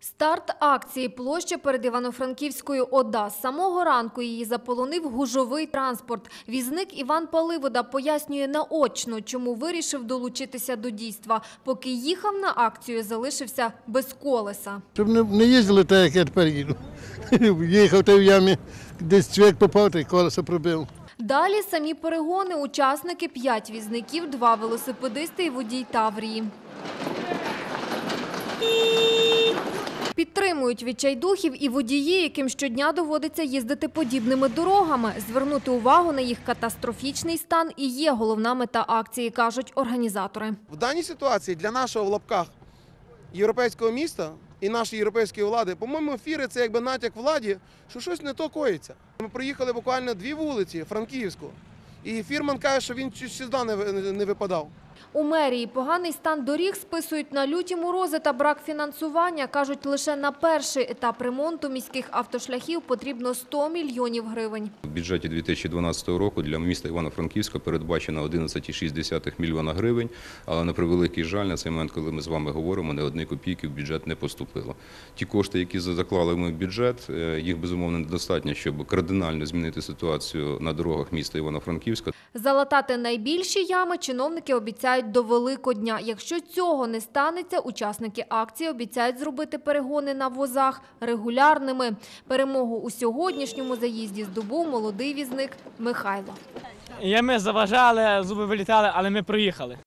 Старт акції площа перед Івано-Франківською ОДА. З самого ранку її заполонив гужовий транспорт. Візник Іван Паливода пояснює наочно, чому вирішив долучитися до дійства. Поки їхав на акцію, залишився без колеса. Щоб не, не їздили так, як я тепер їду. Їхав та в ямі, десь чоловік попав, та й колесо пробив. Далі самі перегони, учасники, п'ять візників, два велосипедисти і водій Таврії. Підтримують відчайдухів і водії, яким щодня доводиться їздити подібними дорогами. Звернути увагу на їх катастрофічний стан і є головна мета акції, кажуть організатори. В даній ситуації для нашого в лапках європейського міста і нашої європейської влади, по-моєму, ефіри це якби натяк владі, що щось не то коїться. Ми проїхали буквально дві вулиці Франківську, і фірман каже, що він сюди не, ви- не випадав. У мерії поганий стан доріг списують на люті морози та брак фінансування. Кажуть, лише на перший етап ремонту міських автошляхів потрібно 100 мільйонів гривень. В бюджеті 2012 року для міста Івано-Франківська передбачено 11,6 мільйона гривень, але на превеликий жаль, на цей момент, коли ми з вами говоримо, не одної копійки в бюджет не поступило. Ті кошти, які заклали ми в бюджет, е, їх безумовно недостатньо, щоб кардинально змінити ситуацію на дорогах міста Івано-Франківська. Залатати найбільші ями чиновники обіцяють до Великодня. Якщо цього не станеться, учасники акції обіцяють зробити перегони на возах регулярними. Перемогу у сьогоднішньому заїзді здобув молодий візник Михайло. Ями заважали, зуби вилітали, але ми проїхали.